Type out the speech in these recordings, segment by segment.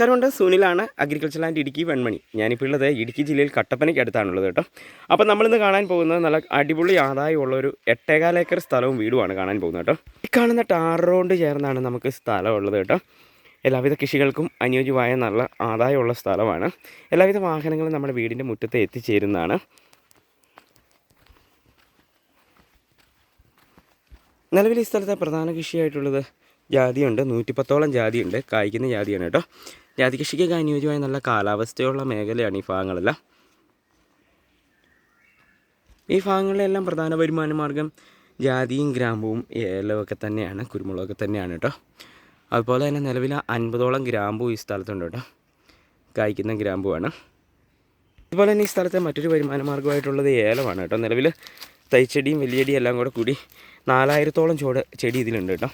നമസ്കാരമുണ്ട്. സുനിലാണ് agriculture land Idukki Venmani. ഞാനിപ്പോൾ ഉള്ളത് ഇടുക്കി ജില്ലയിൽ കട്ടപ്പനയ്ക്ക് അടുത്താണുള്ളത് കേട്ടോ. അപ്പോൾ നമ്മളിന്ന് കാണാൻ പോകുന്നത് നല്ല അടിപൊളി ആദായമുള്ള ഒരു എട്ടേകാൽ ഏക്കർ സ്ഥലവും വീടുമാണ് കാണാൻ പോകുന്നത് കേട്ടോ. ഈ കാണുന്ന റോഡ് ചേർന്നാണ് നമുക്ക് സ്ഥലമുള്ളത് കേട്ടോ. എല്ലാവിധ കൃഷികൾക്കും അനുയോജ്യമായ നല്ല ആദായമുള്ള സ്ഥലമാണ്. എല്ലാവിധ വാഹനങ്ങളും നമ്മുടെ വീടിന്റെ മുറ്റത്ത് എത്തിച്ചേരുന്നതാണ്. നിലവിൽ ഈ സ്ഥലത്തെ പ്രധാന കൃഷിയായിട്ടുള്ളത് ജാതിയുണ്ട്. നൂറ്റിപ്പത്തോളം ജാതിയുണ്ട്. കായ്ക്കുന്ന ജാതിയാണ് കേട്ടോ. ജാതി കൃഷിക്കൊക്കെ അനുയോജ്യമായ നല്ല കാലാവസ്ഥയുള്ള മേഖലയാണ് ഈ ഭാഗങ്ങളെല്ലാം. ഈ ഭാഗങ്ങളിലെല്ലാം പ്രധാന വരുമാന മാർഗം ജാതിയും ഗ്രാമ്പുവും ഏലമൊക്കെ തന്നെയാണ് കുരുമുളകൊക്കെ തന്നെയാണ് കേട്ടോ. അതുപോലെ തന്നെ നിലവിൽ അൻപതോളം ഗ്രാമ്പു ഈ സ്ഥലത്തുണ്ട് കേട്ടോ. കായ്ക്കുന്ന ഗ്രാമ്പുവാണ്. അതുപോലെ തന്നെ ഈ സ്ഥലത്തെ മറ്റൊരു വരുമാന മാർഗമായിട്ടുള്ളത് ഏലമാണ് കേട്ടോ. നിലവിൽ തൈച്ചെടിയും വലിയടിയും എല്ലാം കൂടെ കൂടി നാലായിരത്തോളം ചോട് ചെടി ഇതിലുണ്ട് കേട്ടോ.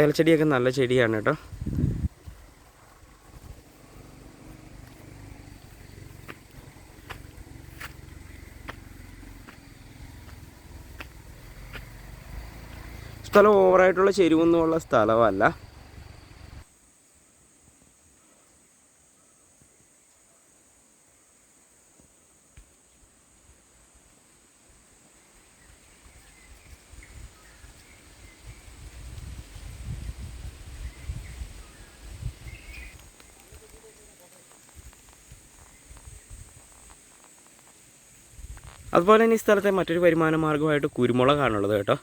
ഏലച്ചെടിയൊക്കെ നല്ല ചെടിയാണ് കേട്ടോ. സ്ഥലം ഓവറായിട്ടുള്ള ചെരുവൊന്നുമുള്ള സ്ഥലമല്ല. അതുപോലെ തന്നെ ഈ സ്ഥലത്തെ മറ്റൊരു വരുമാന മാർഗമായിട്ട് കുരുമുളകാണുള്ളത് കേട്ടോ.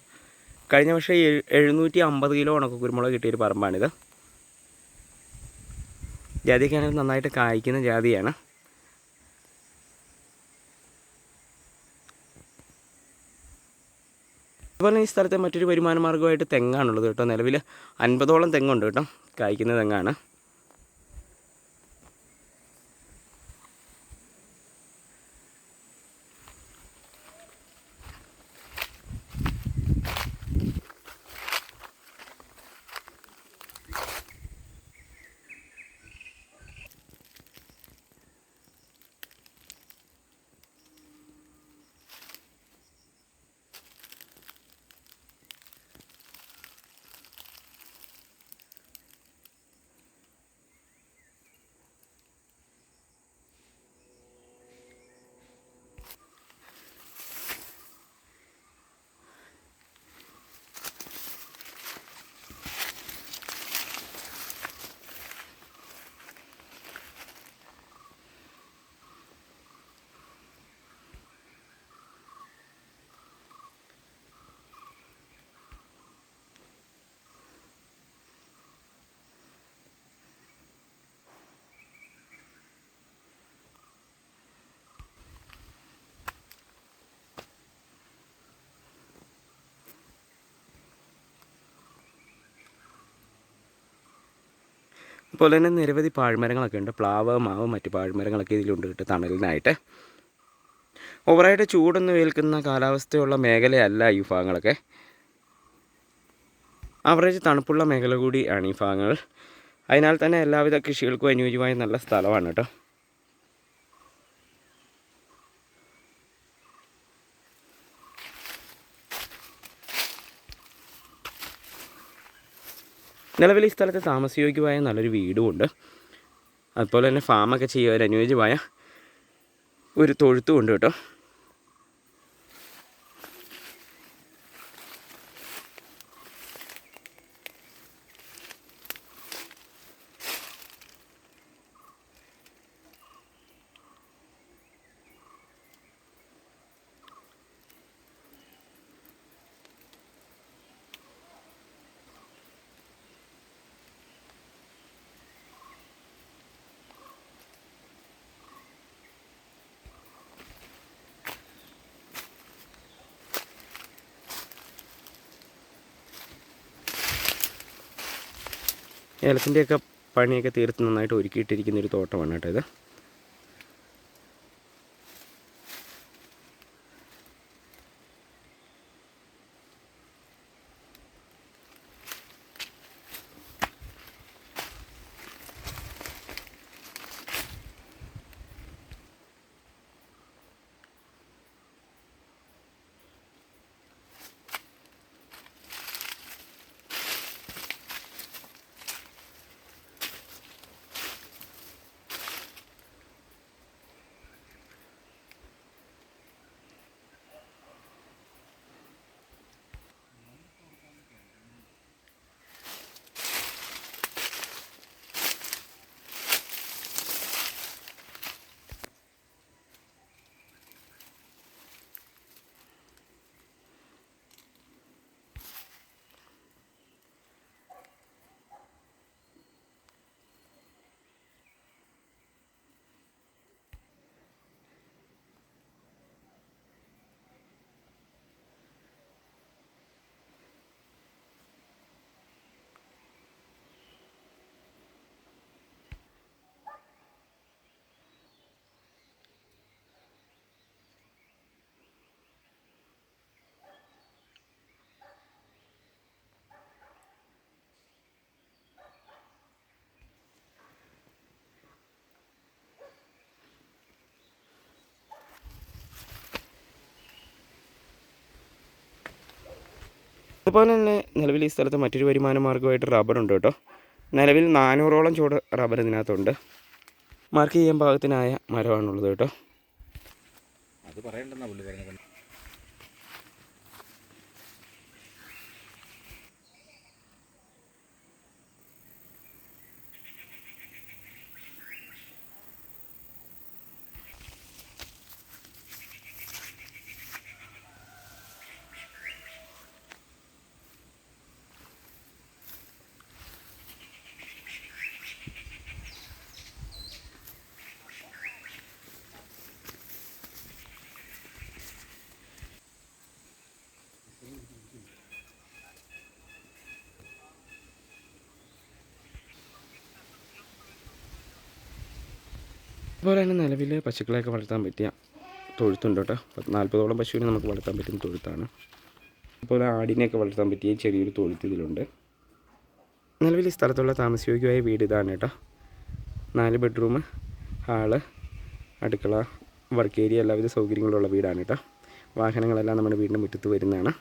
കഴിഞ്ഞ വർഷം എഴു- എഴുന്നൂറ്റി അമ്പത് കിലോ ഉണക്ക കുരുമുളക് കിട്ടിയൊരു പറമ്പാണിത്. ജാതിയൊക്കെ ആണെങ്കിൽ നന്നായിട്ട് കായ്ക്കുന്ന ജാതിയാണ്. അതുപോലെ ഈ സ്ഥലത്തെ മറ്റൊരു വരുമാന മാർഗമായിട്ട് തെങ്ങാണുള്ളത് കേട്ടോ. നിലവിൽ അൻപതോളം തെങ്ങുണ്ട് കേട്ടോ. കായ്ക്കുന്ന തെങ്ങാണ്. അതുപോലെ തന്നെ നിരവധി പാഴ്മരങ്ങളൊക്കെ ഉണ്ട്. പ്ലാവ് മാവ് മറ്റ് പാഴ്മരങ്ങളൊക്കെ ഇതിലുണ്ട് കിട്ടും തണലിനായിട്ട്. ഓവറായിട്ട് ചൂടൊന്നും ഏൽക്കുന്ന കാലാവസ്ഥയുള്ള മേഖലയല്ല ഈ ഭാഗങ്ങളൊക്കെ. ആവറേജ് തണുപ്പുള്ള മേഖല കൂടിയാണ് ഈ ഭാഗങ്ങൾ. അതിനാൽ തന്നെ എല്ലാവിധ കൃഷികൾക്കും അനുയോജ്യമായ നല്ല സ്ഥലമാണ് കേട്ടോ. നിലവിൽ ഈ സ്ഥലത്ത് താമസയോഗ്യമായ നല്ലൊരു വീടുമുണ്ട്. അതുപോലെ തന്നെ ഫാമൊക്കെ ചെയ്യാൻ അനുയോജ്യമായ ഒരു തൊഴുത്തും ഉണ്ട് കേട്ടോ. ഏലത്തിന്റെയൊക്കെ പണിയൊക്കെ തീർത്ത് നന്നായിട്ട് ഒരുക്കിയിട്ടിരിക്കുന്ന ഒരു തോട്ടമാണ് കേട്ടോ ഇത്. അതുപോലെ തന്നെ നിലവിൽ ഈ സ്ഥലത്ത് മറ്റൊരു വരുമാന മാർഗമായിട്ട് റബ്ബറുണ്ട് കേട്ടോ. നിലവിൽ നാനൂറോളം ചൂട് റബ്ബർ ഇതിനകത്തുണ്ട്. മാർക്ക് ചെയ്യാൻ പാകത്തിനായ മരമാണുള്ളത് കേട്ടോ. അത് പറയണ്ടെന്നാ പുള്ളി പറഞ്ഞത്. അതുപോലെ തന്നെ നിലവിൽ പശുക്കളെയൊക്കെ വളർത്താൻ പറ്റിയ തൊഴുത്തുണ്ട് കേട്ടോ. നാൽപ്പതോളം പശുവിനെ നമുക്ക് വളർത്താൻ പറ്റുന്ന തൊഴുത്താണ്. അതുപോലെ ആടിനെയൊക്കെ വളർത്താൻ പറ്റിയ ചെറിയൊരു തൊഴുത്ത് ഇതിലുണ്ട്. നിലവിൽ ഈ സ്ഥലത്തുള്ള താമസയോഗ്യമായ വീട് ഇതാണ് കേട്ടോ. നാല് ബെഡ്റൂം ഹാൾ അടുക്കള വർക്ക് ഏരിയ എല്ലാവിധ സൗകര്യങ്ങളുള്ള വീടാണ് കേട്ടോ. വാഹനങ്ങളെല്ലാം നമ്മുടെ വീടിന്റെ മുറ്റത്ത് വരുന്നതാണ്.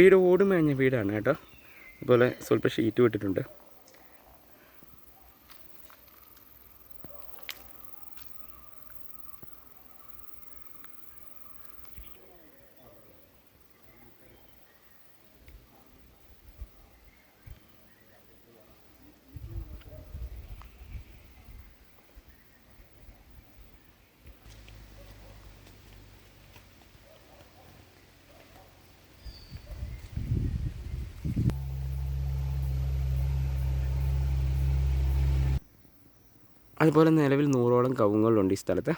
വീട് ഓടുമേഞ്ഞ വീടാണ് കേട്ടോ. അതുപോലെ സ്വല്പം ഷീറ്റ് വിട്ടിട്ടുണ്ട് അതുപോലെ നിലവിൽ നൂറോളം കവുങ്ങുകളുണ്ട് ഈ സ്ഥലത്ത്.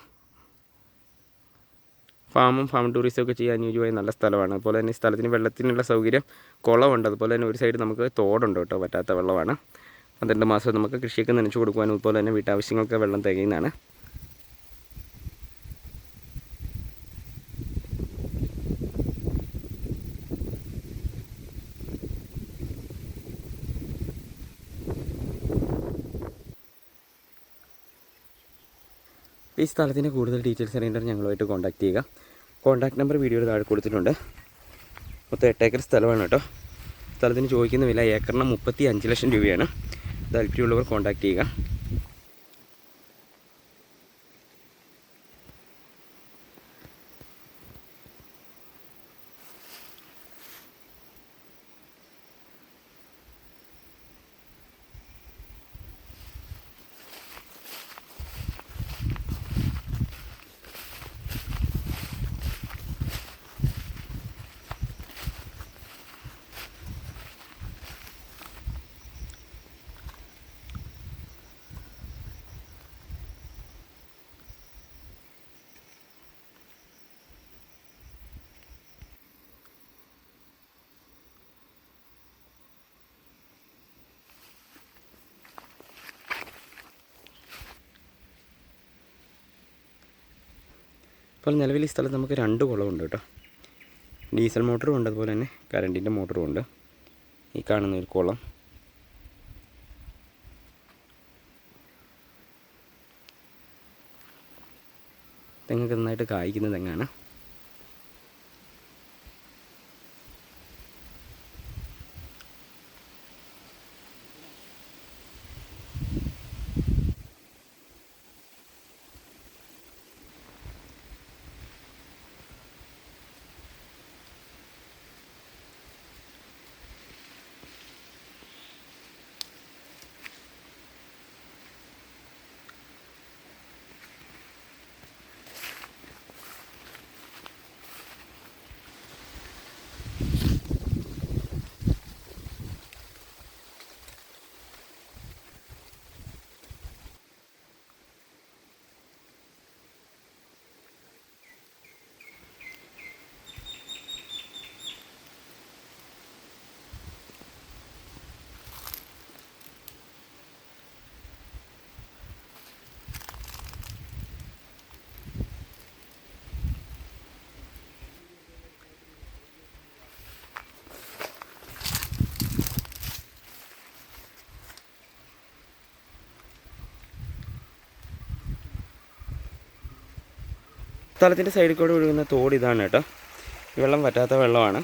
ഫാമും ഫാം ടൂറിസം ഒക്കെ ചെയ്യാൻ അനുയോജ്യമായ നല്ല സ്ഥലമാണ്. അതുപോലെ തന്നെ ഈ സ്ഥലത്തിന് വെള്ളത്തിനുള്ള സൗകര്യം കുളമുണ്ട്. അതുപോലെ തന്നെ ഒരു സൈഡ് നമുക്ക് തോടുണ്ട് കേട്ടോ പറ്റാത്ത വെള്ളമാണ്. പന്ത്രണ്ട് മാസം നമുക്ക് കൃഷിയൊക്കെ നനച്ചു കൊടുക്കുവാനും അതുപോലെ തന്നെ വീട്ടാവശ്യങ്ങൾക്ക് വെള്ളം തികയുന്നതാണ്. ഈ സ്ഥലത്തിന്റെ കൂടുതൽ ഡീറ്റെയിൽസ് അറിയേണ്ടത് ഞങ്ങളുമായിട്ട് കോൺടാക്ട് ചെയ്യുക. കോൺടാക്ട് നമ്പർ വീഡിയോയിൽ താഴെ കൊടുത്തിട്ടുണ്ട്. മൊത്തം എട്ടേക്കർ സ്ഥലമാണ് കേട്ടോ. സ്ഥലത്തിന് ചോദിക്കുന്ന വില ഏക്കറിന് മുപ്പത്തി അഞ്ച് ലക്ഷം രൂപയാണ്. താല്പര്യമുള്ളവർ കോൺടാക്ട് ചെയ്യുക. അപ്പോൾ നിലവിൽ ഈ സ്ഥലത്ത് നമുക്ക് രണ്ട് കുളമുണ്ട് കേട്ടോ. ഡീസൽ മോട്ടറും ഉണ്ട് അതുപോലെ തന്നെ കറണ്ടിന്റെ മോട്ടറും ഉണ്ട്. ഈ കാണുന്ന ഒരു കുളം. തെങ്ങൊക്കെ നന്നായിട്ട് കായ്ക്കുന്ന തെങ്ങാണ് സ്ഥലത്തിന്റെ സൈഡിൽ കൂടെ ഒഴുകുന്ന തോട് ഇതാണ് കേട്ടോ. വെള്ളം പറ്റാത്ത വെള്ളമാണ്.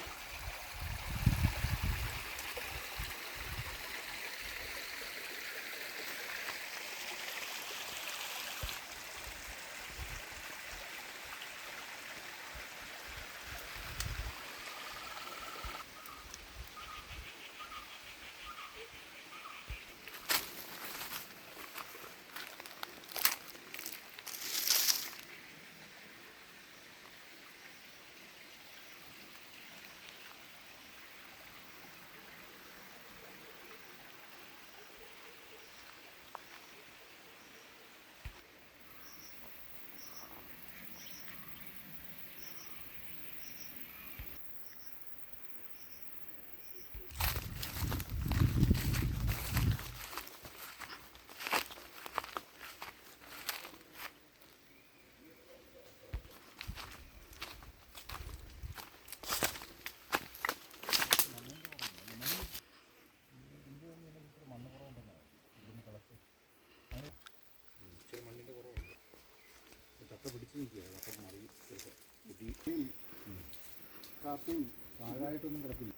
കാപ്പും പാഴായിട്ടൊന്നും കിടക്കില്ല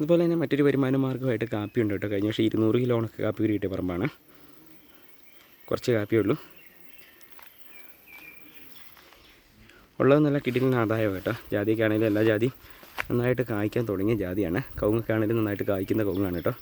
അതുപോലെ തന്നെ മറ്റൊരു വരുമാന മാർഗമായിട്ട് കാപ്പി ഉണ്ട് കേട്ടോ. കഴിഞ്ഞ പക്ഷേ ഇരുന്നൂറ് കിലോ ഉണക്ക് കാപ്പി കിട്ടിയ പറമ്പാണ്. കുറച്ച് കാപ്പിയേ ഉള്ളൂ. ഉള്ളത് നല്ല കിടിലിന് ആദായം കേട്ടോ. ജാതിയൊക്കെ ആണെങ്കിലും എല്ലാ ജാതിയും നന്നായിട്ട് കായ്ക്കാൻ തുടങ്ങിയ ജാതിയാണ്. കവുങ്ങൊക്കെ ആണെങ്കിലും നന്നായിട്ട് കായ്ക്കുന്ന കവുങ്ങാണ് കേട്ടോ.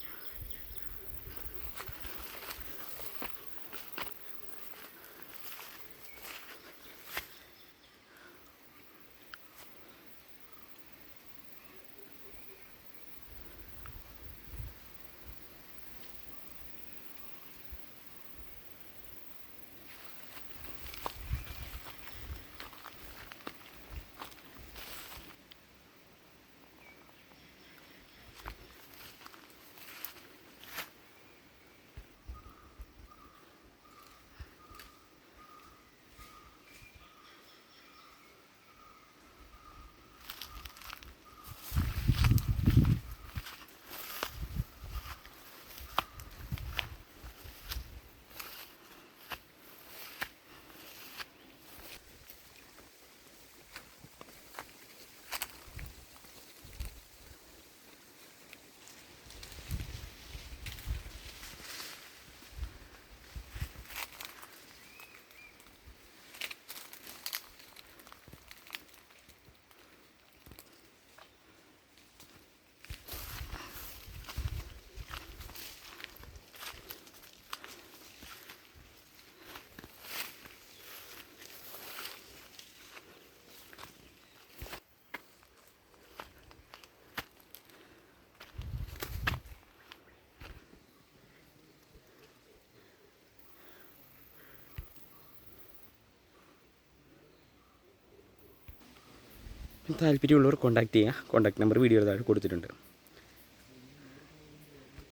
താല്പര്യമുള്ളവർ കോൺടാക്ട് ചെയ്യുക. കോൺടാക്ട് നമ്പർ വീഡിയോ താഴെ കൊടുത്തിട്ടുണ്ട്.